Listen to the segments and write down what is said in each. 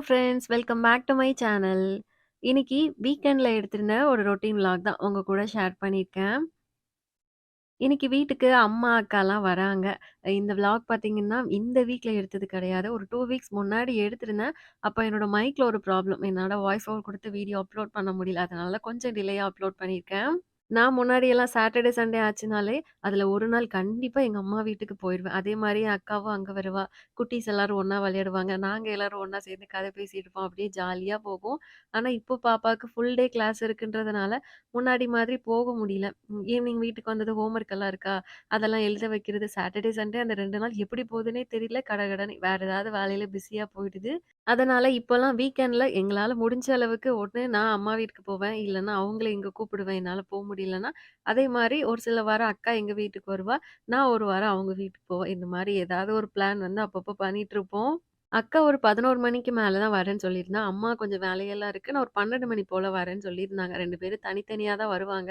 Hello friends welcome back to my channel. இன்னைக்கு வீக்கெண்டில் எடுத்திருந்த ஒரு ரொட்டீன் விலாக் தான் உங்கள் கூட ஷேர் பண்ணியிருக்கேன். இன்னைக்கு வீட்டுக்கு அம்மா, அக்காலாம் வராங்க. இந்த விலாக் பார்த்தீங்கன்னா, இந்த வீக்கில் எடுத்தது கிடையாது. ஒரு டூ வீக்ஸ் முன்னாடி எடுத்திருந்தேன். அப்போ என்னோட மைக்கில் ஒரு ப்ராப்ளம். என்னோட வாய்ஸ் ஓவர் கொடுத்து வீடியோ அப்லோட் பண்ண முடியல. அதனால கொஞ்சம் டிலேயாக அப்லோட் பண்ணியிருக்கேன். நான் முன்னாடியெல்லாம் சாட்டர்டே, சண்டே ஆச்சுனாலே, அதுல ஒரு நாள் கண்டிப்பா எங்க அம்மா வீட்டுக்கு போயிருவேன். அதே மாரி என் அக்காவும் அங்க வருவா. குட்டீஸ் எல்லாரும் ஒண்ணா விளையாடுவாங்க. நாங்க எல்லாரும் ஒண்ணா சேர்ந்து கதை பேசிட்டு இருப்போம். அப்படியே ஜாலியா போகும். ஆனா, இப்போ பாப்பாவுக்கு ஃபுல் டே கிளாஸ் இருக்குன்றதுனால, முன்னாடி மாதிரி போக முடியல. ஈவினிங் வீட்டுக்கு வந்ததும் ஹோம் ஒர்க் எல்லாம் இருக்கா? அதெல்லாம் எழுத வைக்கிறது. சாட்டர்டே, சண்டே அந்த 2 நாள் எப்படி போகுதுன்னே தெரியல. கடகடன்னு வேற ஏதாவது வேலையில பிஸியா போயிடுது. அதனால இப்போலாம் வீக்கெண்ட்ல எங்களால முடிஞ்ச அளவுக்கு ஒண்ணு நான் அம்மா வீட்டுக்கு போவேன். இல்லன்னா அவங்கள இங்க கூப்பிடுவேன். என்னால போ முடியலன்னா, அதே மாரி ஒரு சில வாரம் அக்கா எங்க வீட்டுக்கு வருவா. நான் ஒரு வாரம் அவங்க வீட்டுக்கு போவேன். இந்த மாரி ஏதாவது ஒரு பிளான் வந்து அப்பப்போ பண்ணிட்டுருப்போம். அக்கா ஒரு 11 மணிக்கு மேல தான் வரேன்னு சொல்லியிருந்தா. அம்மா கொஞ்சம் வேலையெல்லாம் இருக்கு. நான் ஒரு 12 மணி போல வரேன்னு சொல்லியிருந்தாங்க. 2 பேரும் தனித்தனியா தான் வருவாங்க.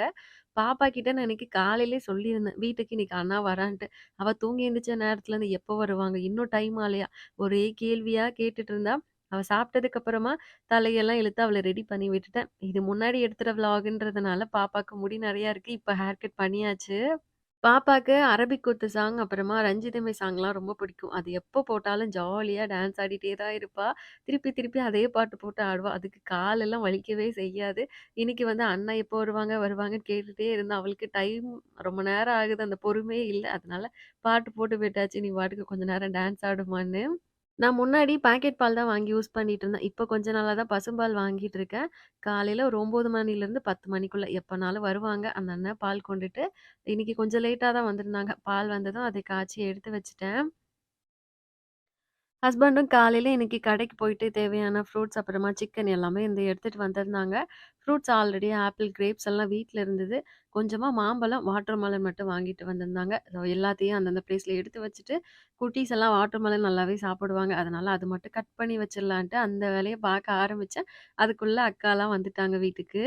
பாப்பா கிட்ட நான் இன்னைக்கு காலையிலேயே சொல்லியிருந்தேன். வீட்டுக்கு இன்னைக்கு அண்ணா வரான்ட்டு. அவ தூங்கி எந்திரிச்ச நேரத்துலேருந்து எப்போ வருவாங்க? இன்னும் டைம் ஆகலையா? ஒரே கேள்வியா கேட்டுட்டு இருந்தா. அவள் சாப்பிட்டதுக்கு அப்புறமா தலையெல்லாம் இழுத்து அவளை ரெடி பண்ணி விட்டுட்டேன். இது முன்னாடி எடுத்துகிற விளாகுன்றதுனால பாப்பாக்கு முடி நிறையா இருக்குது இப்போ ஹேர் கட் பண்ணியாச்சு. பாப்பாக்கு அரபிக் குத்து சாங், அப்புறமா ரஞ்சிதமை சாங்லாம் ரொம்ப பிடிக்கும். அது எப்போ போட்டாலும் ஜாலியாக டான்ஸ் ஆடிட்டே தான் இருப்பா. திருப்பி திருப்பி அதே பாட்டு போட்டு ஆடுவா. அதுக்கு காலெல்லாம் வலிக்கவே செய்யாது. இன்னைக்கு வந்து அண்ணா எப்போ வருவாங்க வருவாங்கன்னு கேட்டுட்டே இருந்தா. அவளுக்கு டைம் ரொம்ப நேரம் ஆகுது. அந்த பொறுமையே இல்லை அதனால பாட்டு போட்டு விட்டாச்சு. நீ பாட்டுக்கு கொஞ்ச நேரம் டான்ஸ் ஆடுமான்னு. நான் முன்னாடி பாக்கெட் பால் தான் வாங்கி யூஸ் பண்ணிட்டு இருந்தேன். இப்போ கொஞ்ச நாளா தான் பசும்பால் வாங்கிட்டு இருக்கேன். காலையில ஒரு 9 மணிலேருந்து 10 மணிக்குள்ள எப்பனாலும் வருவாங்க. அந்த அண்ணன் பால் கொண்டுட்டு. இன்னைக்கு கொஞ்சம் லேட்டா தான் வந்திருந்தாங்க. பால் வந்ததும் அதை காய்ச்சி எடுத்து வச்சுட்டேன். ஹஸ்பண்டும் காலையில இன்னைக்கு கடைக்கு போயிட்டு தேவையான ஃப்ரூட்ஸ், அப்புறமா சிக்கன் எல்லாமே வந்து எடுத்துட்டு வந்திருந்தாங்க. ஃப்ரூட்ஸ் ஆல்ரெடி ஆப்பிள், கிரேப்ஸ் எல்லாம் வீட்ல இருந்தது. கொஞ்சமா மாம்பழம், வாட்டர் மலன் மட்டும் வாங்கிட்டு வந்திருந்தாங்க. ஸோ எல்லாத்தையும் அந்தந்த பிளேஸ்ல எடுத்து வச்சுட்டு, குட்டீஸ் எல்லாம் வாட்டர் மெலன் நல்லாவே சாப்பிடுவாங்க. அதனால அது மட்டும் கட் பண்ணி வச்சிடலான்ட்டு அந்த வேலைய பார்க்க ஆரம்பிச்சேன். அதுக்குள்ள அக்காலாம் வந்துட்டாங்க வீட்டுக்கு.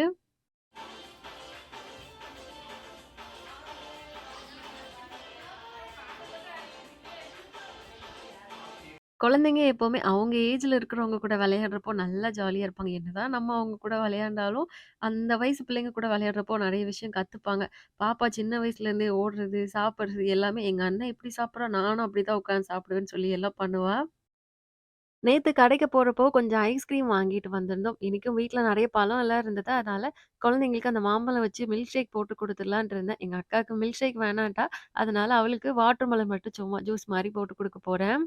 குழந்தைங்க எப்பவுமே அவங்க ஏஜ்ல இருக்கிறவங்க கூட விளையாடுறப்போ நல்லா ஜாலியா இருப்பாங்க. என்னதான் நம்ம அவங்க கூட விளையாண்டாலும், அந்த வயசு பிள்ளைங்க கூட விளையாடுறப்போ நெறைய விஷயம் கத்துப்பாங்க. பாப்பா சின்ன வயசுலேருந்தே ஓடுறது, சாப்பிடுறது எல்லாமே எங்க அண்ணன் எப்படி சாப்பிடுறான், நானும் அப்படிதான் உட்காந்து சாப்பிடுவேன்னு சொல்லி எல்லாம் பண்ணுவா. நேத்து கடைக்கு போறப்போ கொஞ்சம் ஐஸ்கிரீம் வாங்கிட்டு வந்திருந்தோம். இன்னைக்கும் வீட்ல நெறைய பழம் எல்லாம் இருந்தது. அதனால குழந்தைங்களுக்கு அந்த மாம்பழம் வச்சு மில்க் ஷேக் போட்டு குடுத்துடலான்ட்டு இருந்தேன். எங்க அக்காவுக்கு மில்க் ஷேக் வேணான்ட்டா. அதனால அவளுக்கு வாட்டர் மெலன் மட்டும் சும்மா ஜூஸ் மாரி போட்டு குடுக்க போறேன்.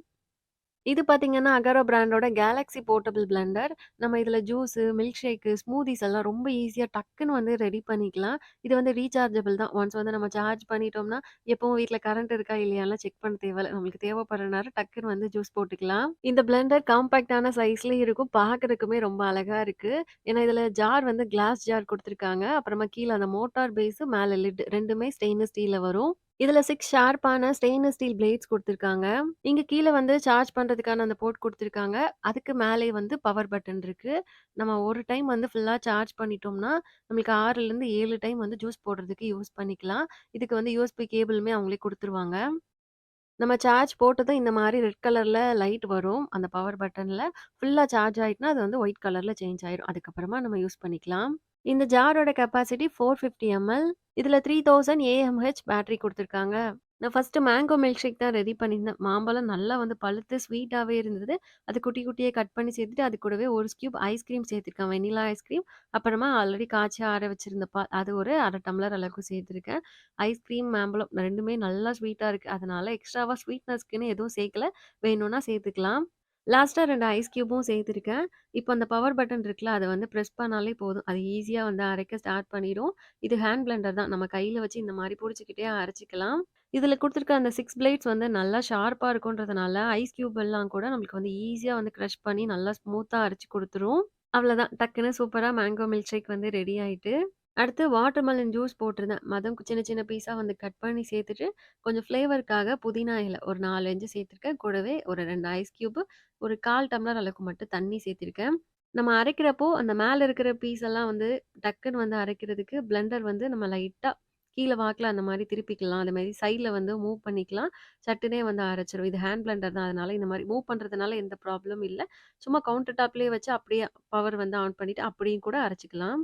இது பார்த்தீங்கன்னா, அகாரோ பிராண்டோட கேலக்ஸி போர்ட்டபிள் பிளெண்டர். நம்ம இதில ஜூஸு, மில்க் ஷேக்கு, ஸ்மூதீஸ் எல்லாம் ரொம்ப ஈஸியா டக்குன்னு வந்து ரெடி பண்ணிக்கலாம். இது வந்து ரீசார்ஜபிள் தான். ஒன்ஸ் வந்து நம்ம சார்ஜ் பண்ணிட்டோம்னா, எப்பவும் வீட்ல கரண்ட் இருக்கா இல்லையான்லாம் செக் பண்ண தேவையில்ல. நம்மளுக்கு தேவைப்படுற நேரம் டக்குன்னு வந்து ஜூஸ் போட்டுக்கலாம். இந்த பிளெண்டர் காம்பேக்ட்டான சைஸ்லயும் இருக்கும். பார்க்கறதுக்குமே ரொம்ப அழகா இருக்கு. ஏன்னா, இதில ஜார் வந்து கிளாஸ் ஜார் குடுத்துருக்காங்க. அப்புறமா கீழ அந்த மோட்டார் பேஸு, மேல லிட் 2மே ஸ்டெயின்லெஸ் ஸ்டீல்ல வரும். இதுல 6 ஷார்ப்பான ஸ்டெயின்லெஸ் ஸ்டீல் பிளேட்ஸ் குடுத்துருக்காங்க. இங்க கீழ வந்து சார்ஜ் பண்றதுக்கான அந்த போர்ட் குடுத்துருக்காங்க. அதுக்கு மேலே வந்து பவர் பட்டன் இருக்கு. நம்ம ஒரு டைம் வந்து ஃபுல்லா சார்ஜ் பண்ணிட்டோம்னா, நம்மளுக்கு 6லேருந்து 7 டைம் வந்து ஜூஸ் போடுறதுக்கு யூஸ் பண்ணிக்கலாம். இதுக்கு வந்து யூஎஸ்பி கேபிளுமே அவங்களே குடுத்துருவாங்க. நம்ம சார்ஜ் போட்டதும் இந்த மாரி ரெட் கலர்ல லைட் வரும். அந்த பவர் பட்டன்ல. ஃபுல்லா சார்ஜ் ஆயிட்டுனா, அது வந்து ஒயிட் கலர்ல சேஞ்ச் ஆயிரும். அதுக்கப்புறமா நம்ம யூஸ் பண்ணிக்கலாம். இந்த ஜாரோட கெப்பாசிட்டி 450 எம்எல். இதில் த்ரீ தௌசண்ட் ஏஎம்ஹெச் பேட்டரி கொடுத்துருக்காங்க நான் ஃபர்ஸ்ட்டு மேங்கோ மில்க் ஷேக் தான் ரெடி பண்ணியிருந்தேன். மாம்பழம் நல்லா வந்து பழுத்து ஸ்வீட்டாகவே இருந்தது. அது குட்டி குட்டியே கட் பண்ணி சேர்த்துட்டு, அது கூடவே ஒரு ஸ்கியூப் ஐஸ்கிரீம் சேர்த்துருக்கேன். Vanilla ice cream. அப்புறமா ஆல்ரெடி காய்ச்சி ஆற வச்சுருந்த பா அது ஒரு அரை டம்ளர் அளவுக்கு சேர்த்துருக்கேன். ஐஸ்கிரீம், மாம்பழம் ரெண்டுமே நல்லா ஸ்வீட்டாக இருக்கு. அதனால எக்ஸ்ட்ராவாக ஸ்வீட்னஸ்க்குன்னு எதுவும் சேர்க்கல. வேணும்னா சேர்த்துக்கலாம். லாஸ்ட்டா 2 ஐஸ் கியூபும் சேர்த்துருக்கேன். இப்போ அந்த பவர் பட்டன் இருக்குல்ல, அத வந்து பிரஸ் பண்ணாலே போதும். அது ஈஸியா வந்து அரைக்க ஸ்டார்ட் பண்ணிரும். இது ஹேண்ட் பிளெண்டர் தான். நம்ம கையில வச்சு இந்த மாரி புடிச்சுக்கிட்டே அரைச்சுக்கலாம். இதில் குடுத்துருக்க அந்த 6 பிளேட்ஸ் வந்து நல்லா ஷார்ப்பா இருக்குன்றதுனால, ஐஸ் கியூப் எல்லாம் கூட நம்மளுக்கு வந்து ஈஸியா வந்து கிரஷ் பண்ணி நல்லா ஸ்மூத்தா அரைச்சு குடுத்துரும். அவ்வளோதான். டக்குன்னு சூப்பரா மேங்கோ மில்க் ஷேக் வந்து ரெடி ஆயிட்டு. அடுத்து வாட்டர்மெலன் ஜூஸ் போட்டிருந்தேன். மதம் சின்ன சின்ன பீஸா வந்து கட் பண்ணி சேர்த்துட்டு, கொஞ்சம் ஃப்ளேவருக்காக புதினா இல ஒரு 4, 5 சேர்த்துருக்கேன். கூடவே ஒரு 2 ஐஸ் கியூபு, ஒரு 1/4 டம்ளர் அளவுக்கு மட்டும் தண்ணி சேர்த்திருக்கேன். நம்ம அரைக்கிறப்போ, அந்த மேல இருக்கிற பீஸ் எல்லாம் வந்து டக்குன்னு வந்து அரைக்கிறதுக்கு பிளெண்டர் வந்து நம்ம லைட்டா கீழ வாக்குல அந்த மாரி திருப்பிக்கலாம். அந்த மாரி சைட்ல வந்து மூவ் பண்ணிக்கலாம். சட்டுனே வந்து அரைச்சுரும். இது ஹேண்ட் பிளெண்டர் தான். அதனால இந்த மாரி மூவ் பண்றதுனால எந்த ப்ராப்ளமும் இல்ல. சும்மா கவுண்டர் டாப்லயே வச்சு அப்படியே பவர் வந்து ஆன் பண்ணிட்டு அப்படியும் கூட அரைச்சுக்கலாம்.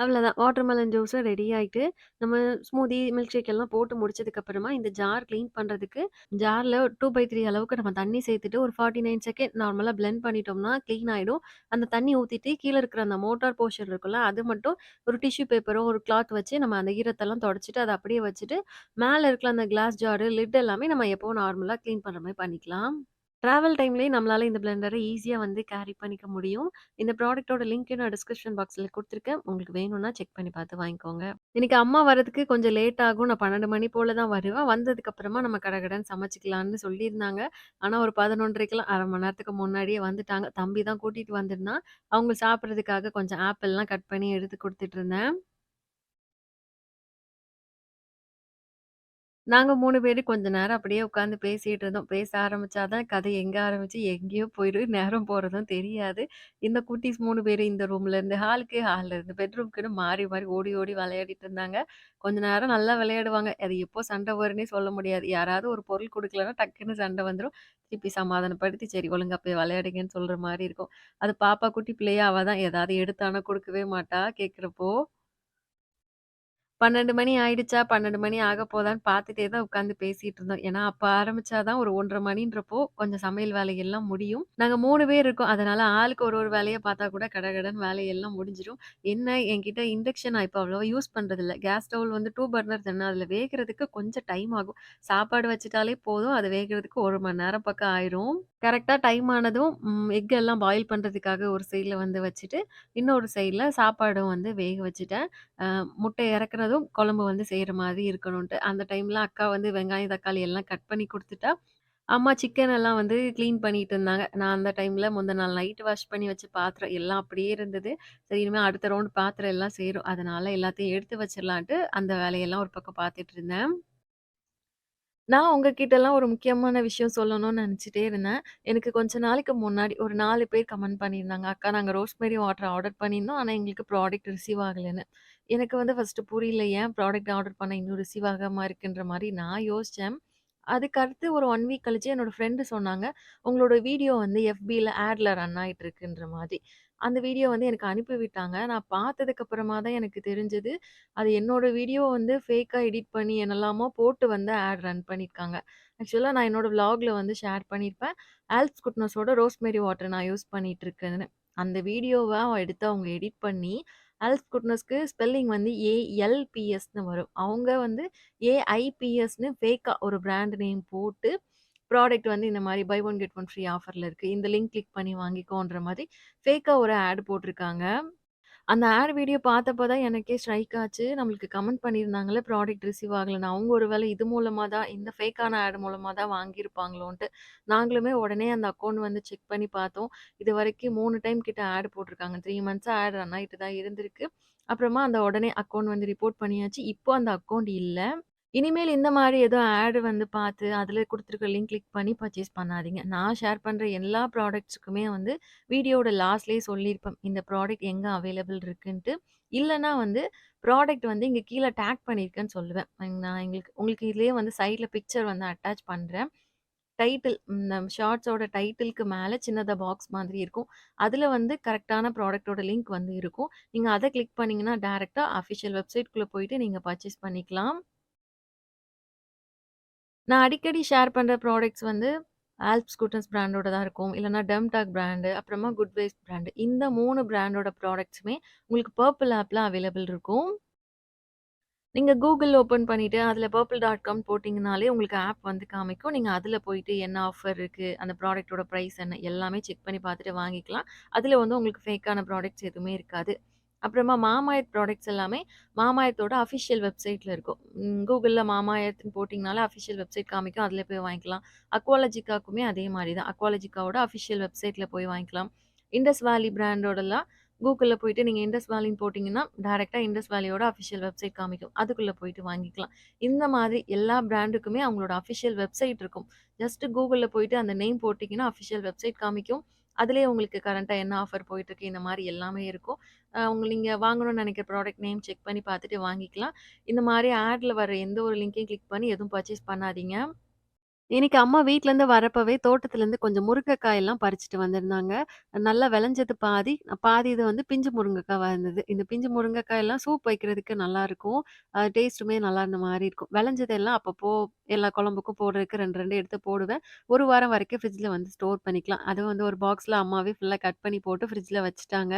அவ்வளோதான். வாட்டர்மெலன் ஜூஸும் ரெடி ஆகிட்டு நம்ம ஸ்மூதி, மில்க் ஷேக் எல்லாம் போட்டு முடிச்சதுக்கப்புறமா, இந்த ஜார் க்ளீன் பண்ணுறதுக்கு ஜாரில் ஜார்ல 2/3 அளவுக்கு நம்ம தண்ணி சேர்த்துட்டு, ஒரு 49 செகண்ட் நார்மலாக பிளெண்ட் பண்ணிட்டோம்னா, க்ளீன் ஆகிடும் அந்த தண்ணி ஊற்றிட்டு கீழே இருக்கிற அந்த மோட்டார் போர்ஷன் இருக்குல்ல, அது மட்டும் ஒரு டிஷ்யூ பேப்பரோ, ஒரு கிளாத் வச்சு நம்ம அந்த ஈரத்தெல்லாம் தொடச்சிட்டு அதை அப்படியே வச்சுட்டு, மேலே இருக்கிற அந்த கிளாஸ் ஜாரு, லிட் எல்லாமே நம்ம எப்போவும் நார்மலாக க்ளீன் பண்ற மாதிரி பண்ணிக்கலாம். ட்ராவல் டைம்லேயே நம்மளால் இந்த பிளெண்டரை ஈஸியாக வந்து கேரி பண்ணிக்க முடியும். இந்த ப்ராடக்ட்டோட லிங்க் நான் டிஸ்கிரிப்ஷன் பாக்ஸில் கொடுத்துருக்கேன் உங்களுக்கு வேணும்னா செக் பண்ணி பார்த்து வாங்கிக்கோங்க. இன்னைக்கு அம்மா வரதுக்கு கொஞ்சம் லேட் ஆகும். நான் 12 மணி போல் தான் வருவேன். வந்ததுக்கப்புறமா நம்ம கடகடன் சமைச்சிக்கலான்னு சொல்லியிருந்தாங்க. ஆனால் ஒரு 11:30க்கெல்லாம் 1/2 மணி நேரத்துக்கு முன்னாடியே வந்துட்டாங்க. தம்பி தான் கூட்டிகிட்டு வந்திருந்தான். அவங்க சாப்பிட்றதுக்காக கொஞ்சம் ஆப்பிள்லாம் கட் பண்ணி எடுத்து கொடுத்துட்ருந்தேன் நாங்க 3 பேரும் கொஞ்ச நேரம் அப்படியே உட்காந்து பேசிட்டு இருந்தோம். பேச ஆரம்பிச்சா தான் கதை எங்க ஆரம்பிச்சு எங்கேயோ போயிரும். நேரம் போறதும் தெரியாது. இந்த குட்டீஸ் 3 பேரும் இந்த ரூம்ல இருந்து ஹாலுக்கு, ஹாலில் இருந்து பெட்ரூம்க்குன்னு மாறி, மாறி ஓடி, ஓடி விளையாடிட்டு இருந்தாங்க. கொஞ்ச நேரம் நல்லா விளையாடுவாங்க. அது எப்போ சண்டை வரும்னே சொல்ல முடியாது. யாராவது ஒரு பொருள் குடுக்கலன்னா டக்குன்னு சண்டை வந்துரும். திருப்பி சமாதானப்படுத்தி, சரி ஒழுங்கா போய் விளையாடுங்கன்னு சொல்ற மாரி இருக்கும். அது பாப்பா குட்டி பிள்ளையா அவ தான் ஏதாவது எடுத்தான்னா குடுக்கவே மாட்டா கேட்கிறப்போ. 12 மணி ஆயிடுச்சா, 12 மணி ஆகப்போதான்னு பார்த்துட்டே தான் உட்காந்து பேசிட்டு இருந்தோம். ஏன்னா, அப்ப ஆரம்பிச்சா தான் ஒரு 1:30 மணின்றப்போ கொஞ்சம் சமையல் வேலையெல்லாம் முடியும். நாங்க 3 பேர் இருக்கோம். அதனால ஆளுக்கு ஒரு ஒரு வேலையை பார்த்தா கூட கடகடன்னு வேலையெல்லாம் முடிஞ்சிரும். என்ன என்கிட்ட இண்டக்ஷன் நான் இப்ப அவ்வளவா யூஸ் பண்றதில்ல. கேஸ் ஸ்டவ் வந்து 2 பர்னர் தானே, அதுல வேகறதுக்கு கொஞ்சம் டைம் ஆகும். சாப்பாடு வச்சுட்டாலே போதும், அது வேகறதுக்கு 1 மணி நேரம் பக்கம் ஆயிரும். கரெக்டாக டைம் ஆனதும் ம் எக் எல்லாம் பாயில் பண்றதுக்காக ஒரு சைடில் வந்து வச்சுட்டு, இன்னொரு சைடில் சாப்பாடும் வந்து வேக வச்சுட்டேன். அ முட்டை இறக்குறதும் குழம்பு வந்து செய்ற மாதிரி இருக்கணுன்ட்டு. அந்த டைம்ல அக்கா வந்து வெங்காயம், தக்காளி எல்லாம் கட் பண்ணி குடுத்துட்டா, அம்மா சிக்கன் எல்லாம் வந்து கிளீன் பண்ணிட்டு இருந்தாங்க. நான் அந்த டைம்ல முந்தின நாள் நைட் வாஷ் பண்ணி வச்ச பாத்திரம் எல்லாம் அப்படியே இருந்தது. சரி இனிமே அடுத்த ரவுண்ட் பாத்திரம் எல்லாம் சேரும். அதனால எல்லாத்தையும் எடுத்து வச்சிரலான்ட்டு அந்த வேலையெல்லாம் ஒரு பக்கம் பார்த்துட்டு இருந்தேன். நான் உங்ககிட்டலாம் ஒரு முக்கியமான விஷயம் சொல்லணும்னு நினச்சிட்டே இருந்தேன். எனக்கு கொஞ்ச நாளைக்கு முன்னாடி ஒரு 4 பேர் கமெண்ட் பண்ணியிருந்தாங்க. "அக்கா நாங்க ரோஸ்மேரி வாட்டர் ஆர்டர் பண்ணியிருந்தோம். ஆனா எங்களுக்கு ப்ராடக்ட் ரிசீவ் ஆகலன்னு." எனக்கு வந்து ஃபர்ஸ்ட்டு புரியல. ஏன் ப்ராடக்ட் ஆர்டர் பண்ண இன்னும் ரிசீவ் ஆகாம இருக்குன்ற மாரி நான் யோசிச்சேன். அதுக்கு அடுத்து ஒரு 1 வீக் கழிச்சு என்னோட ஃப்ரெண்டு சொன்னாங்க. "உங்களோட வீடியோ வந்து எஃபில ஆட்ல ரன் ஆயிட்டு இருக்குன்ற மாதிரி." அந்த வீடியோ வந்து எனக்கு அனுப்பி விட்டாங்க. நான் பார்த்ததுக்கு அப்புறமா தான் எனக்கு தெரிஞ்சது. அது என்னோட வீடியோ வந்து ஃபேக்கா எடிட் பண்ணி என்னெல்லாமோ போட்டு வந்து ஆட் ரன் பண்ணியிருக்காங்க. ஆக்சுவலா நான் என்னோட விளாக்ல வந்து ஷேர் பண்ணியிருப்பேன். ஆல்ப்ஸ் குட்னஸோட ரோஸ்மேரி வாட்டர் நான் யூஸ் பண்ணிட்டு இருக்கேன்னு. அந்த வீடியோவ எடுத்து அவங்க எடிட் பண்ணி, ஆல்ப்ஸ் குட்னஸ்க்கு ஸ்பெல்லிங் வந்து ஏஎல்பிஎஸ்ன்னு வரும். அவங்க வந்து ஏஐபிஎஸ்ன்னு ஃபேக்கா ஒரு பிராண்ட் நேம் போட்டு, ப்ராடக்ட் வந்து இந்த மாதிரி buy one get one free ஆஃபரில் இருக்குது இந்த லிங்க் கிளிக் பண்ணி வாங்கிக்கோன்ற மாதிரி ஃபேக்காக ஒரு ஆட் போட்டிருக்காங்க. அந்த ஆட் வீடியோ பார்த்தப்ப தான் எனக்கே ஸ்ட்ரைக் ஆச்சு. நம்மளுக்கு கமெண்ட் பண்ணியிருந்தாங்களே ப்ராடக்ட் ரிசீவ் ஆகலைன்னு அவங்க ஒரு வேளை இது மூலமாக தான் இந்த ஃபேக்கான ஆட் மூலமாக தான் வாங்கியிருப்பாங்களோன்ட்டு. நாங்களுமே உடனே அந்த அக்கௌண்ட் வந்து செக் பண்ணி பார்த்தோம். இது வரைக்கும் மூணு டைம் கிட்ட ஆட் போட்டிருக்காங்க. த்ரீ மந்த்ஸாக ஆட் ரன் ஆகிட்டு தான் இருந்திருக்கு. அப்புறமா அந்த உடனே அக்கௌண்ட் வந்து ரிப்போர்ட் பண்ணியாச்சு. இப்போ அந்த அக்கௌண்ட் இல்லை இனிமேல் இந்த மாரி ஏதோ ஆட் வந்து பார்த்து, அதில குடுத்துருக்க லிங்க் கிளிக் பண்ணி பர்ச்சேஸ் பண்ணாதீங்க. நான் ஷேர் பண்ற எல்லா ப்ராடக்ட்ஸ்க்குமே வந்து வீடியோவோட லாஸ்ட்லயே சொல்லியிருப்பேன். இந்த ப்ராடக்ட் எங்க அவைலபிள் இருக்குன்ட்டு. இல்லன்னா வந்து ப்ராடக்ட் வந்து இங்க கீழ டேக் பண்ணியிருக்கேன்னு சொல்லுவேன். நான் எங்களுக்கு உங்களுக்கு இதுலயே வந்து சைட்ல பிக்சர் வந்து அட்டாச் பண்றேன். டைட்டில் இந்த ஷார்ட்ஸோட டைட்டிலுக்கு மேல சின்னதா பாக்ஸ் மாதிரி இருக்கும். அதில வந்து கரெக்ட்டான ப்ராடக்ட்டோட லிங்க் வந்து இருக்கும். நீங்க அத கிளிக் பண்ணீங்கன்னா, டைரக்ட்டா அஃபிஷியல் வெப்சைட்குள்ள போயிட்டு நீங்க பர்ச்சேஸ் பண்ணிக்கலாம். நான் அடிக்கடி ஷேர் பண்ணுற ப்ராடக்ட்ஸ் வந்து ஆல்ப்ஸ் குட்டன்ஸ் பிராண்டோட தான் இருக்கும். இல்லைனா டெம்டாக் பிராண்டு, அப்புறமா குட் வைஸ் பிராண்டு. இந்த மூணு பிராண்டோட ப்ராடக்ட்ஸுமே உங்களுக்கு பர்பிள் ஆப்பில் அவைலபிள் இருக்கும். நீங்கள் கூகுள் ஓப்பன் பண்ணிவிட்டு அதில் பர்பிள் டாட் காம் போட்டிங்கனாலே உங்களுக்கு ஆப் வந்து காமிக்கும். நீங்கள் அதில் போயிட்டு என்ன ஆஃபர் இருக்குது அந்த ப்ராடக்ட்டோட ப்ரைஸ் என்ன, எல்லாமே செக் பண்ணி பார்த்துட்டு வாங்கிக்கலாம். அதில் வந்து உங்களுக்கு ஃபேக்கான ப்ராடக்ட்ஸ் எதுவுமே இருக்காது. அப்புறமா மாமாயத் ப்ராடக்ட்ஸ் எல்லாமே மாமாயத்தோட அஃபிஷியல் வெப்சைட்டில் இருக்கும். கூகுளில் Googleல போட்டிங்கனால அஃபிஷியல் வெப்சைட் காமிக்கும். அதில் போய் வாங்கிக்கலாம். அக்வாலஜிக்காக்குமே அதே மாதிரி தான். அக்வாலஜிக்காவோட அஃபிஷியல் வெப்சைட்டில் போய் வாங்கிக்கலாம். இண்டஸ் வேலி பிராண்டோடலாம் கூகுளில் போயிட்டு நீங்கள் இண்டஸ் வேலின்னு போட்டிங்கன்னா டேரெக்டாக இண்டஸ் வேலியோட அஃபிஷியல் வெப்சைட் காமிக்கும். அதுக்குள்ளே போயிட்டு வாங்கிக்கலாம். இந்த மாதிரி எல்லா பிராண்டுக்குமே அவங்களோட அஃபிஷியல் வெப்சைட் இருக்கும். ஜஸ்ட் கூகுளில் போயிட்டு அந்த நேம் போட்டிங்கன்னா அஃபிஷியல் வெப்சைட் காமிக்கும். அதுலேயே உங்களுக்கு கரண்ட்டாக என்ன ஆஃபர் போயிட்டுருக்கு, இந்த மாதிரி எல்லாமே இருக்கும். அவங்க நீங்கள் வாங்கணும்னு நினைக்கிற ப்ராடக்ட் நேம் செக் பண்ணி பார்த்துட்டு வாங்கிக்கலாம். இந்த மாதிரி ஆடில் வர எந்த ஒரு லிங்கையும் கிளிக் பண்ணி எதுவும் பர்ச்சேஸ் பண்ணாதீங்க. இன்னைக்கு அம்மா வீட்லருந்து வரப்பவே தோட்டத்துலருந்து கொஞ்சம் முருங்கைக்காய் எல்லாம் பறிச்சுட்டு வந்திருந்தாங்க. நல்லா விளைஞ்சது பாதி, பாதி இது வந்து பிஞ்சு முருங்கைக்காவா இருந்தது. இந்த பிஞ்சு முருங்கைக்காய் எல்லாம் சூப் வைக்கிறதுக்கு நல்லாருக்கும். அ டேஸ்ட்டுமே நல்லா இருந்த மாரி இருக்கும். விளைஞ்சதெல்லாம் அப்பப்போ எல்லா குழம்புக்கும் போடுறதுக்கு 2, 2 எடுத்து போடுவேன். ஒரு வாரம் வரைக்கும் ஃப்ரிட்ஜில் வந்து ஸ்டோர் பண்ணிக்கலாம். அதுவும் வந்து ஒரு பாக்ஸ்ல அம்மாவே ஃபுல்லா கட் பண்ணி போட்டு ஃப்ரிட்ஜில் வச்சுட்டாங்க.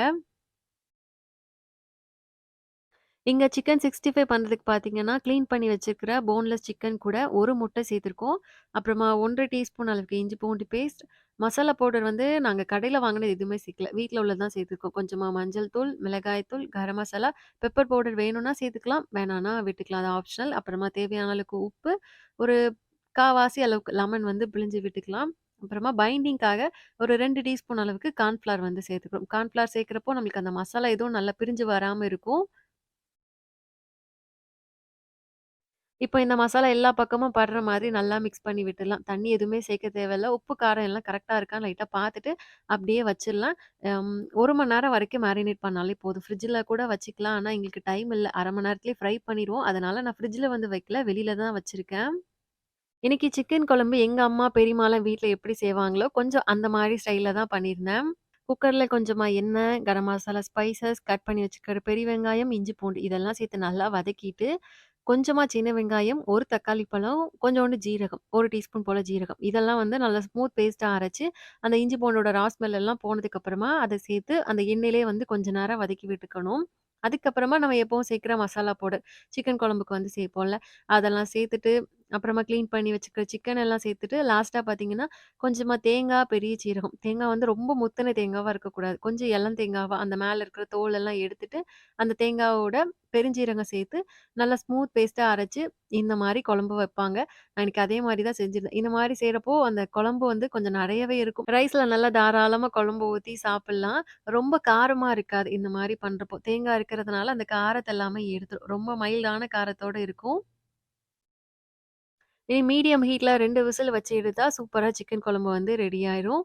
இங்க சிக்கன் 65 பண்றதுக்கு பார்த்தீங்கன்னா, கிளீன் பண்ணி வச்சிருக்கிற போன்லெஸ் சிக்கன் கூட 1 முட்டை சேர்த்துருக்கோம். அப்புறமா 1 1/2 டீஸ்பூன் அளவுக்கு இஞ்சி பூண்டு பேஸ்ட், மசாலா பவுடர் வந்து நாங்க கடையில வாங்குனது எதுவுமே சேர்க்கல. வீட்ல உள்ளது தான் சேர்த்துருக்கோம். கொஞ்சமா மஞ்சள் தூள், மிளகாய் தூள், கரம் மசாலா, பெப்பர் பவுடர் வேணும்னா சேர்த்துக்கலாம். வேணான்னா விட்டுக்கலாம். அது ஆப்ஷனல். அப்புறமா தேவையான அளவுக்கு உப்பு, ஒரு 1/4வாசி அளவுக்கு லெமன் வந்து பிழிஞ்சு விட்டுக்கலாம். அப்புறமா பைண்டிங்க்காக ஒரு 2 டீஸ்பூன் அளவுக்கு கார்ன்ஃப்ளவர் வந்து சேர்த்துக்கிறோம். கார்ன்ஃப்ளவர் சேர்க்கிறப்போ நம்மளுக்கு அந்த மசாலா எதுவும் நல்லா பிரிஞ்சு வராம இருக்கும். இப்போ இந்த மசாலா எல்லா பக்கமும் படுற மாதிரி நல்லா மிக்ஸ் பண்ணி விட்டுடலாம். தண்ணி எதுவுமே சேர்க்க தேவையில்ல. உப்பு, காரம் எல்லாம் கரெக்டாக இருக்கான்னு லைட்டாக பார்த்துட்டு, அப்படியே வச்சிடலாம். ஒரு மணி நேரம் வரைக்கும் மேரினேட் பண்ணாலே போதும். ஃப்ரிட்ஜில் கூட வச்சுக்கலாம். ஆனால் எங்களுக்கு டைம் இல்லை அரை மணி நேரத்துலேயே ஃப்ரை பண்ணிடுவோம் அதனால் நான் ஃப்ரிட்ஜில் வந்து வைக்கல. வெளியில தான் வச்சுருக்கேன் இன்னைக்கு சிக்கன் குழம்பு எங்கள் அம்மா, பெரியம்மாலாம் வீட்டில் எப்படி செய்வாங்களோ, கொஞ்சம் அந்த மாதிரி ஸ்டைலில் தான் பண்ணியிருந்தேன். குக்கரில் கொஞ்சமாக எண்ணெய், கரம் மசாலா, ஸ்பைசஸ், கட் பண்ணி வச்சுக்கிற பெரிய வெங்காயம், இஞ்சி பூண்டு இதெல்லாம் சேர்த்து நல்லா வதக்கிட்டு, கொஞ்சமாக சின்ன வெங்காயம், ஒரு தக்காளி பழம், கொஞ்சோண்டு ஜீரகம், ஒரு டீஸ்பூன் போல் ஜீரகம். இதெல்லாம் வந்து நல்லா ஸ்மூத் பேஸ்ட்டாக அரைச்சி அந்த இஞ்சி பூண்டோட ரா ஸ்மெல் எல்லாம் போனதுக்கப்புறமா, அதை சேர்த்து அந்த எண்ணெயிலே வந்து கொஞ்ச நேரம் வதக்கி விட்டுக்கணும். அதுக்கப்புறமா நம்ம எப்பவும் சேர்க்குற மசாலா பவுடர், சிக்கன் குழம்புக்கு வந்து சேர்ப்போம்ல, அதெல்லாம் சேர்த்துட்டு, அப்புறமா க்ளீன் பண்ணி வச்சுக்கிற சிக்கன் எல்லாம் சேர்த்துட்டு, லாஸ்ட்டாக பார்த்தீங்கன்னா, கொஞ்சமாக தேங்காய், பெரிய சீரகம். தேங்காய் வந்து ரொம்ப முத்தனை தேங்காவாக இருக்கக்கூடாது. கொஞ்சம் இளந்தேங்காவா, அந்த மேலே இருக்கிற தோல் எல்லாம் எடுத்துட்டு, அந்த தேங்காவோட பெருஞ்சீரகம் சேர்த்து, நல்லா ஸ்மூத் பேஸ்ட்டாக அரைச்சி இந்த மாதிரி குழம்பு வைப்பாங்க. நான் அதே மாதிரி தான் செஞ்சிருந்தேன். இந்த மாதிரி செய்கிறப்போ அந்த குழம்பு வந்து கொஞ்சம் நிறையவே இருக்கும். ரைஸில் நல்லா தாராளமாக குழம்பு ஊற்றி சாப்பிட்லாம் ரொம்ப காரமாக இருக்காது. இந்த மாதிரி பண்ணுறப்போ தேங்காய் இருக்கிறதுனால அந்த காரத்தை எல்லாமே எடுத்துரும். ரொம்ப மைல்டான காரத்தோட இருக்கும். இனி மீடியம் ஹீட்ல ரெண்டு விசில் வச்சு எடுத்தா, சூப்பரா சிக்கன் குழம்பு வந்து ரெடி ஆயிரும்.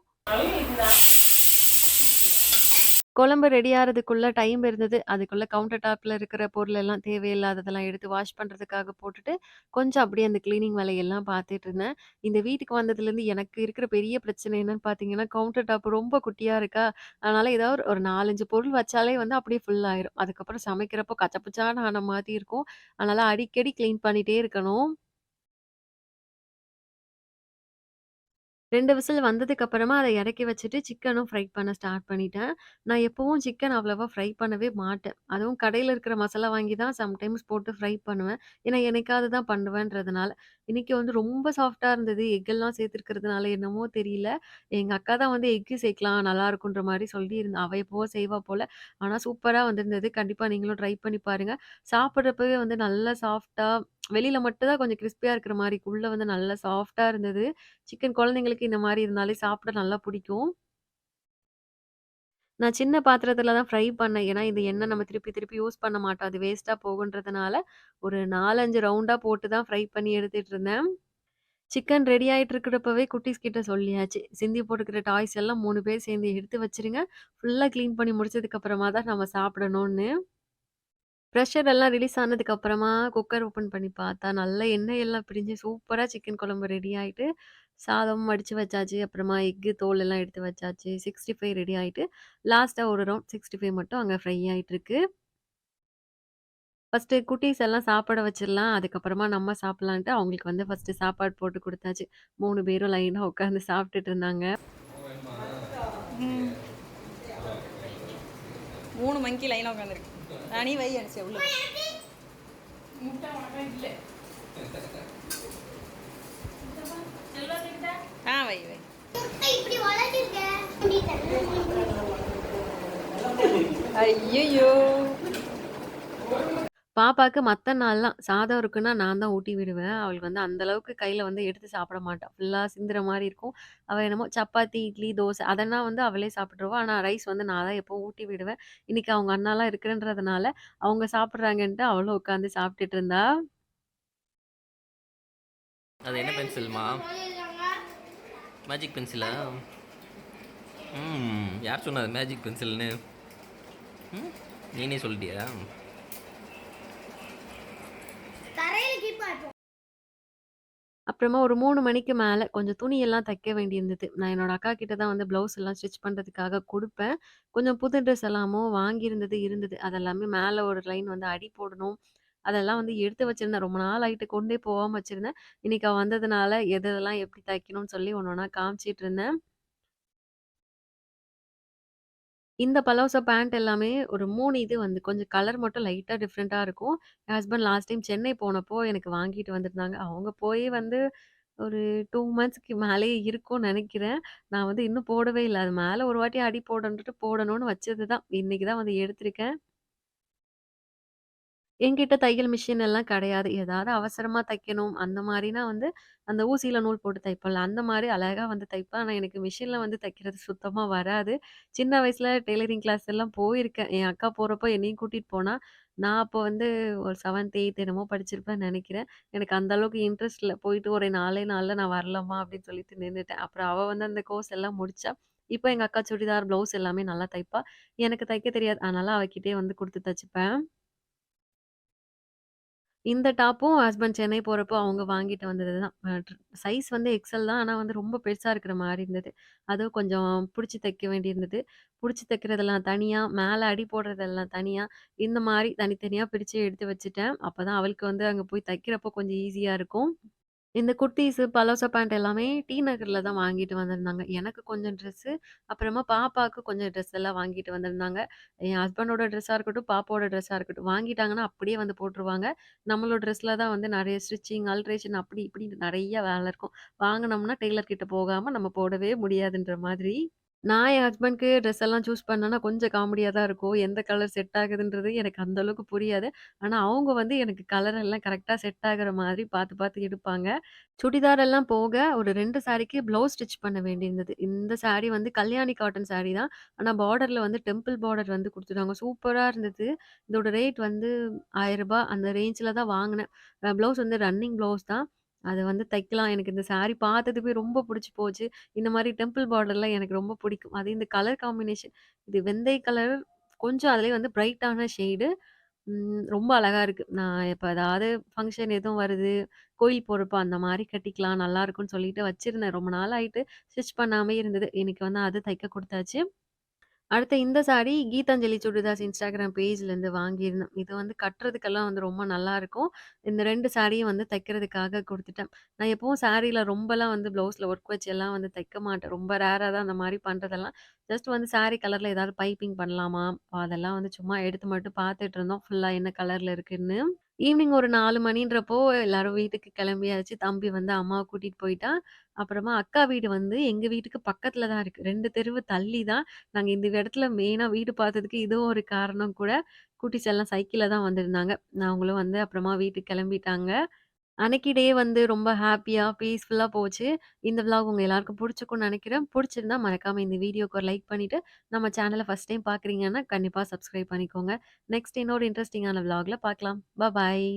குழம்பு ரெடி ஆறதுக்குள்ள டைம் இருந்தது. அதுக்குள்ள கவுண்டர் டாப்ல இருக்கிற பொருள் எல்லாம் தேவையில்லாததெல்லாம் எடுத்து வாஷ் பண்றதுக்காக போட்டுட்டு, கொஞ்சம் அப்படியே அந்த கிளீனிங் வேலையெல்லாம் பார்த்துட்டு இருந்தேன். இந்த வீட்டுக்கு வந்ததுலேருந்து எனக்கு இருக்கிற பெரிய பிரச்சனை என்னன்னு பார்த்தீங்கன்னா, கவுண்டர் டாப் ரொம்ப குட்டியா இருக்கா. அதனால ஏதாவது ஒரு 4, 5 பொருள் வச்சாலே வந்து அப்படியே ஃபுல் ஆயிரும். அதுக்கப்புறம் சமைக்கிறப்போ கச்சப்பச்சான்னு ஆன மாதிரி இருக்கும். அதனால அடிக்கடி கிளீன் பண்ணிட்டே இருக்கணும். 2 விசில் வந்ததுக்கு அப்புறமா அத இறக்கி வச்சுட்டு சிக்கனும் ஃப்ரை பண்ண ஸ்டார்ட் பண்ணிட்டேன். நான் எப்பவும் சிக்கன் அவ்வளவா ஃப்ரை பண்ணவே மாட்டேன். அதுவும் கடையில இருக்கிற மசாலா வாங்கி தான் சம்டைம்ஸ் போட்டு ஃப்ரை பண்ணுவேன். ஏன்னா என்னைக்காவது தான் பண்ணுவேன்றதுனால. இன்னைக்கு வந்து ரொம்ப சாஃப்ட்டா இருந்தது. எக் எல்லாம் சேர்த்துருக்கிறதுனால என்னமோ தெரியல. எங்க அக்கா தான் வந்து எக்கு சேர்க்கலாம் நல்லாருக்குன்ற மாரி சொல்லியிருந்தா. அவ எப்பவோ செய்வா போல. ஆனா சூப்பரா வந்திருந்தது. கண்டிப்பா நீங்களும் ட்ரை பண்ணி பாருங்க. சாப்பிடுறப்பவே வந்து நல்லா சாஃப்ட்டா வெளியில மட்டும் தான் கொஞ்சம் கிரிஸ்பியா இருக்கிற மாதிரி உள்ள வந்து நல்லா சாஃப்ட்டா இருந்தது. சிக்கன் குழந்தைங்களுக்கு இந்த மாதிரி இருந்தாலே சாப்பிட நல்லா பிடிக்கும். நான் சின்ன பாத்திரத்தில் தான் ஃப்ரை பண்ணேன். ஏன்னா, இந்த எண்ணெய் நம்ம திருப்பி திருப்பி யூஸ் பண்ண மாட்டோம். அது வேஸ்ட்டாக போகுன்றதுனால, ஒரு 4, 5 ரவுண்டா போட்டு தான் ஃப்ரை பண்ணி எடுத்துட்டு இருந்தேன். சிக்கன் ரெடி ஆகிட்டு இருக்கிறப்பவே குட்டீஸ் கிட்ட சொல்லியாச்சு. சிந்தி போட்டுக்கிற டாய்ஸ் எல்லாம் மூணு பேர் சேர்ந்து எடுத்து வச்சிருங்க ஃபுல்லாக க்ளீன் பண்ணி முடிச்சதுக்கு அப்புறமா தான் நம்ம சாப்பிடணும்னு. ப்ரெஷர் எல்லாம் ரிலீஸ் ஆனதுக்கு அப்புறமா குக்கர் ஓப்பன் பண்ணி பார்த்தா, நல்லா எண்ணெய் எல்லாம் பிரிஞ்சு சூப்பரா சிக்கன் குழம்பு ரெடி ஆயிட்டு, சாதமும் வடிச்சு வச்சாச்சு. அப்புறமா எக்கு தோல் எல்லாம் எடுத்து வச்சாச்சு. 65 ரெடி ஆயிட்டு, லாஸ்ட்டாக ஒரு ரவுண்ட் 65 மட்டும் அங்க ஃப்ரை ஆயிட்டுருக்கு. ஃபர்ஸ்ட்டு குட்டீஸ் எல்லாம் சாப்பிட வச்சிடலாம் அதுக்கப்புறமா நம்ம சாப்பிட்லான்ட்டு அவங்களுக்கு வந்து ஃபர்ஸ்ட்டு சாப்பாடு போட்டு கொடுத்தாச்சு மூணு பேரும் லைனாக உட்காந்து சாப்பிட்டுட்டு இருந்தாங்க. ம். 3 மங்கி உட்காந்துருக்கு. நானே வை அனுப்பிச்சேன் உள்ள. ஆ வை வை. ஐயையோ! பாப்பாக்கு மத்த நாள்லாம் சாதம் இருக்குன்னா நான் தான் ஊட்டி விடுவேன். அவளுக்கு வந்து அந்த அளவுக்கு கையில வந்து எடுத்து சாப்பிட மாட்டா. ஃபுல்லா சிந்துற மாரி இருக்கும். அவ என்னமோ சப்பாத்தி, இட்லி, தோசை அதெல்லாம் வந்து அவளே சாப்பிட்டுருவா. ஆனா ரைஸ் வந்து நான் தான் எப்பவும் ஊட்டி விடுவேன். இன்னைக்கு அவங்க அண்ணாலாம் இருக்குன்றதுனால, அவங்க சாப்பிடுறாங்கன்ட்டு அவளும் உட்காந்து சாப்பிட்டுட்டு இருந்தா. அது என்ன பென்சில்மா மேஜிக் பென்சிலா ம் யார் சொன்னது மேஜிக் பென்சில்னு ம் நீனே சொல்லிட்டியா அப்புறமா ஒரு மூணு மணிக்கு மேலே கொஞ்சம் துணியெல்லாம் தைக்க வேண்டியிருந்தது. நான் என்னோட அக்கா கிட்ட தான் வந்து ப்ளவுஸ் எல்லாம் ஸ்டிச் பண்ணுறதுக்காக கொடுப்பேன் கொஞ்சம் புது ட்ரெஸ் எல்லாமும் வாங்கியிருந்தது இருந்தது. அதெல்லாமே மேலே ஒரு லைன் வந்து அடி போடணும். அதெல்லாம் வந்து எடுத்து வச்சிருந்தேன். ரொம்ப நாள் ஆயிட்டு கொண்டே போகாமல் வச்சுருந்தேன் இன்னைக்கு வந்ததுனால எதெல்லாம் எப்படி தைக்கணும்னு சொல்லி ஒன்று ஒன்றா காமிச்சிட்டு இருந்தேன். இந்த பலோசா பேண்ட் எல்லாமே ஒரு 3 இது வந்து கொஞ்சம் கலர் மட்டும் லைட்டா டிஃப்ரெண்ட்டா இருக்கும். என் ஹஸ்பண்ட் லாஸ்ட் டைம் சென்னை போனப்போ எனக்கு வாங்கிட்டு வந்திருந்தாங்க. அவங்க போய் வந்து ஒரு 2 மந்த்ஸ்க்கு மேலேயே இருக்கும்னு நெனைக்கிறேன். நான் வந்து இன்னும் போடவே இல்ல. அது மேல ஒரு வாட்டி அடி போடணுன்ட்டு போடணும்னு வச்சது தான். இன்னைக்கு தான் வந்து எடுத்திருக்கேன். என்கிட்ட தையல் மிஷின் எல்லாம் கிடையாது. ஏதாவது அவசரமா தைக்கணும் அந்த மாரினா வந்து, அந்த ஊசியில நூல் போட்டு தைப்போம்ல, அந்த மாரி அழகா வந்து தைப்பேன். ஆனா எனக்கு மிஷின்ல வந்து தைக்கிறது சுத்தமா வராது. சின்ன வயசுல டெய்லரிங் கிளாஸ் எல்லாம் போயிருக்கேன். என் அக்கா போறப்போ என்னையும் கூட்டிட்டு போனா, நான் அப்போ வந்து ஒரு 7த், 8த் என்னமோ படிச்சிருப்பேன்னு நெனைக்கிறேன். எனக்கு அந்த அளவுக்கு இன்ட்ரெஸ்ட் இல்ல. போயிட்டு ஒரு 4 நாள்ல நான் வரலம்மா அப்படின்னு சொல்லிட்டு நின்னுட்டேன். அப்புறம் அவ வந்து அந்த கோர்ஸ் எல்லாம் முடிச்சா. இப்போ எங்க அக்கா சுடிதார், ப்ளவுஸ் எல்லாமே நல்லா தைப்பா. எனக்கு தைக்க தெரியாது. அதனால அவகிட்டயே வந்து குடுத்து தச்சுப்பேன். இந்த டாப்பும் ஹஸ்பண்ட் சென்னை போகிறப்போ அவங்க வாங்கிட்டு வந்தது தான். சைஸ் வந்து எக்ஸல் தான். ஆனால் வந்து ரொம்ப பெருசாக இருக்கிற மாதிரி இருந்தது. அதுவும் கொஞ்சம் பிடிச்சி தைக்க வேண்டியிருந்தது. பிடிச்சி தைக்கிறதெல்லாம் தனியாக மேலே அடி போடுறதெல்லாம் தனியாக இந்த மாதிரி தனித்தனியாக பிரித்து எடுத்து வச்சுட்டேன். அப்போ தான் அவளுக்கு வந்து அங்கே போய் தைக்கிறப்போ கொஞ்சம் ஈஸியாக இருக்கும். இந்த குர்தீஸு, பலோசா பேண்ட் எல்லாமே டி நகர்ல தான் வாங்கிட்டு வந்திருந்தாங்க. எனக்கு கொஞ்சம் ட்ரெஸ்ஸு, அப்புறமா பாப்பாவுக்கு கொஞ்சம் ட்ரெஸ் எல்லாம் வாங்கிட்டு வந்திருந்தாங்க. என் ஹஸ்பண்டோட ட்ரெஸ்ஸா இருக்கட்டும், பாப்பாவோட ட்ரெஸ்ஸா இருக்கட்டும், வாங்கிட்டாங்கன்னா அப்படியே வந்து போட்டுருவாங்க. நம்மளோட ட்ரெஸ்ல தான் வந்து நெறைய ஸ்டிச்சிங், ஆல்ட்ரேஷன் அப்படி இப்படின்னு நெறைய வேலை இருக்கும். வாங்குனோம்னா டெய்லர் கிட்ட போகாம நம்ம போடவே முடியாதுன்ற மாதிரி. நான் என் ஹஸ்பண்ட்க்கு ட்ரெஸ் எல்லாம் சூஸ் பண்ணேன்னா கொஞ்சம் காமெடியா தான் இருக்கும். எந்த கலர் செட் ஆகுதுன்றது எனக்கு அந்த அளவுக்கு புரியாது. ஆனா அவங்க வந்து எனக்கு கலர் எல்லாம் கரெக்ட்டா செட் ஆகுற மாதிரி பார்த்து பார்த்து எடுப்பாங்க. சுடிதார் எல்லாம் போக ஒரு 2 சாரிக்கு ப்ளவுஸ் ஸ்டிச் பண்ண வேண்டியிருந்தது. இந்த சாரி வந்து கல்யாணி காட்டன் சாரி தான். ஆனா பார்டர்ல வந்து டெம்பிள் பார்டர் வந்து குடுத்துட்டாங்க. சூப்பரா இருந்தது. இதோட ரேட் வந்து ரூ. 1000 அந்த ரேஞ்சில் தான் வாங்குனேன். அ ப்ளவுஸ் வந்து ரன்னிங் ப்ளவுஸ் தான். அது வந்து தைக்கலாம். எனக்கு இந்த சாரீ பார்த்ததுமே ரொம்ப புடிச்சு போச்சு. இந்த மாரி டெம்பிள் பார்டர்லாம் எனக்கு ரொம்ப பிடிக்கும். அது இந்த கலர் காம்பினேஷன் இது வெந்தய கலர் கொஞ்சம் அதிலயே வந்து பிரைட்டான ஷேடு. ம் ரொம்ப அழகா இருக்கு. நான் இப்ப ஏதாவது ஃபங்ஷன் எதுவும் வருது, கோயில் போறப்போ அந்த மாரி கட்டிக்கலாம் நல்லாருக்கும்ன்னு சொல்லிட்டு வச்சிருந்தேன். ரொம்ப நாள் ஆயிட்டு ஸ்டிச் பண்ணாமயே இருந்தது. எனக்கு வந்து அது தைக்க குடுத்தாச்சு. அடுத்து இந்த சாரி கீதாஞ்சலி சுடிதார்ஸ் இன்ஸ்டாகிராம் பேஜ்லேருந்து வாங்கியிருந்தேன். இது வந்து கட்டுறதுக்கெல்லாம் வந்து ரொம்ப நல்லாயிருக்கும். இந்த 2 சாரியும் வந்து தைக்கிறதுக்காக குடுத்துட்டேன். நான் எப்பவும் சாரீல ரொம்பலாம் வந்து ப்ளவுஸில் ஒர்க் வச்சு எல்லாம் வந்து தைக்க மாட்டேன். ரொம்ப ரேரா தான் அந்த மாரி பண்றதெல்லாம். ஜஸ்ட் வந்து சாரி கலர்ல ஏதாவது பைப்பிங் பண்ணலாமா? அதெல்லாம் வந்து சும்மா எடுத்து மட்டும் பார்த்துட்டு இருந்தோம். ஃபுல்லா என்ன கலர்ல இருக்குன்னு. ஈவினிங் ஒரு 4 மணின்றப்போ எல்லாரும் வீட்டுக்கு கிளம்பியாச்சு. தம்பி வந்து அம்மாவ கூட்டிட்டு போயிட்டான். அப்புறமா அக்கா வீடு வந்து எங்க வீட்டுக்கு பக்கத்துல தான் இருக்கு. 2 தெருவு தள்ளி தான். நாங்க இந்த இடத்துல மெயினா வீடு பார்த்ததுக்கு இதுவும் ஒரு காரணம் கூட. கூட்டி எல்லாம் சைக்கிள்ல தான் வந்திருந்தாங்க. அவங்களும் வந்து அப்புறமா வீட்டுக்கு கிளம்பிட்டாங்க. அன்னைக்கு டே வந்து ரொம்ப ஹாப்பியாக பீஸ்ஃபுல்லா போச்சு. இந்த விளாக் உங்க எல்லாருக்கும் புடிச்சிருக்கும்னு நினைக்கிறேன் பிடிச்சிருந்தா மறக்காம இந்த வீடியோக்கு ஒரு லைக் பண்ணிட்டு, நம்ம சேனல ஃபர்ஸ்ட் டைம் பார்க்குறீங்கன்னா, கண்டிப்பா சப்ஸ்கிரைப் பண்ணிக்கோங்க. நெக்ஸ்ட் இன்னொரு இன்ட்ரஸ்டிங்கான விளாக்ல பார்க்கலாம். பபாய்.